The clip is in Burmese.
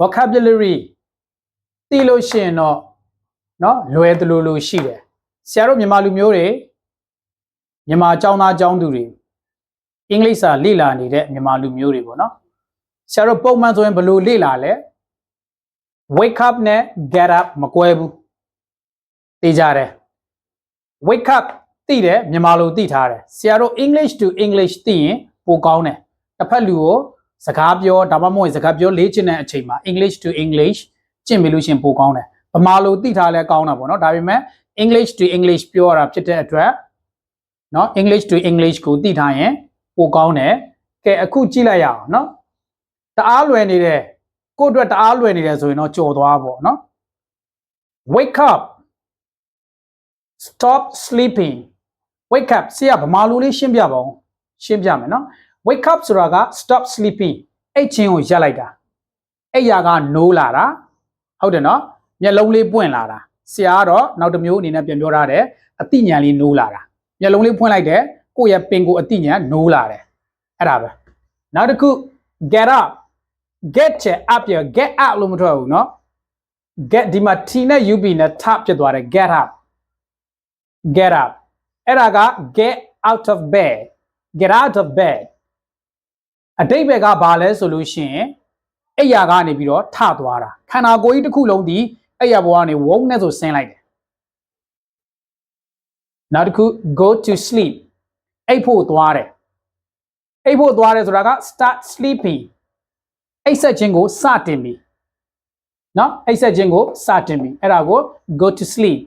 vocabulary သိလို့ရှိရင်တော့เนาะလွယ်တယ်လို့လို့ရှိတယ်ဆရာတို့မြန်မာလူမျိုးတွေမြန်မာအကြောင်းသားအကြောင်းသူတွေအင်္ဂလိပ်စာလေ့လာနေတဲ့မြန်မာလူမျိုးတွေပေါ့နော်ဆရာတို့ပုံမှန်ဆိုရင်ဘယ်လိုလေ့လာလဲ wake up နဲ့ get up မကွဲဘူးသိကြတယ် wake up သိတယ်မြန်မာလိုသိထားတယ်ဆရာတို့ English to English သိရင်ပိုကောင်းတယ်တစ်ဖက်လူကို စကားပြောဒါမှမဟုတ်စကားပြောလေ့ကျင့်တဲ့အချိန်မှာ English to English ကျင့်ပြီလို့ရှရင်ပိုကောင်းတယ်ဗမာလိုသိထားလဲကောင်းတာပေါ့နော်ဒါပေမဲ့ English to English ပြောရတာဖြစ်တဲ့အတွက်เนาะ English to English ကိုသိထားရင်ပိုကောင်းတယ်ကဲအခုကြည့်လိုက်ရအောင်เนาะတအားလွယ်နေတယ်ကိုယ့်အတွက်တအားလွယ်နေတယ်ဆိုရင်တော့ကြော်သွားပေါ့เนาะ wake up stop sleeping wake up ဆရာဗမာလိုလေးရှင်းပြပါဦးရှင်းပြမယ်နော် wake up ဆိုတာက stop sleeping အိတ်ချင်းကိုရပ်လိုက်တာအိယာကနိုးလာတာဟုတ်တယ်နော်မျက်လုံးလေးပွင့်လာတာဆရာကတော့နောက်တစ်မျိုးအနေနဲ့ပြန်ပြောထားတယ်အတိညာလေးနိုးလာတာမျက်လုံးလေးဖွင့်လိုက်တယ်ကိုယ့်ရဲ့ပင်ကိုအတိညာနိုးလာတယ်အဲ့ဒါပဲနောက်တစ်ခု get up get ချ up ရ get up လို့မထွက်ဘူးနော် get ဒီမှာ t နဲ့ up နဲ့ tap ဖြစ်သွားတယ် get up get up အဲ့ဒါက get out of bed get out of bed အတိတ်ဘက်ကဘာလဲဆိုလို့ရှိရင်အဲ့ရကနေပြီးတော့ထသွားတာခန္ဓာကိုယ်ကြီးတစ်ခုလုံးဒီအဲ့ရဘောကနေဝုန်းနဲ့ဆိုဆင်းလိုက်တယ်နောက်တစ်ခု go to sleep အိပ်ဖို့သွားတယ်အိပ်ဖို့သွားတယ်ဆိုတာက start sleeping အိပ်ဆက်ခြင်းကိုစတင်ပြီနော်အိပ်ဆက်ခြင်းကိုစတင်ပြီအဲ့ဒါကို go to sleep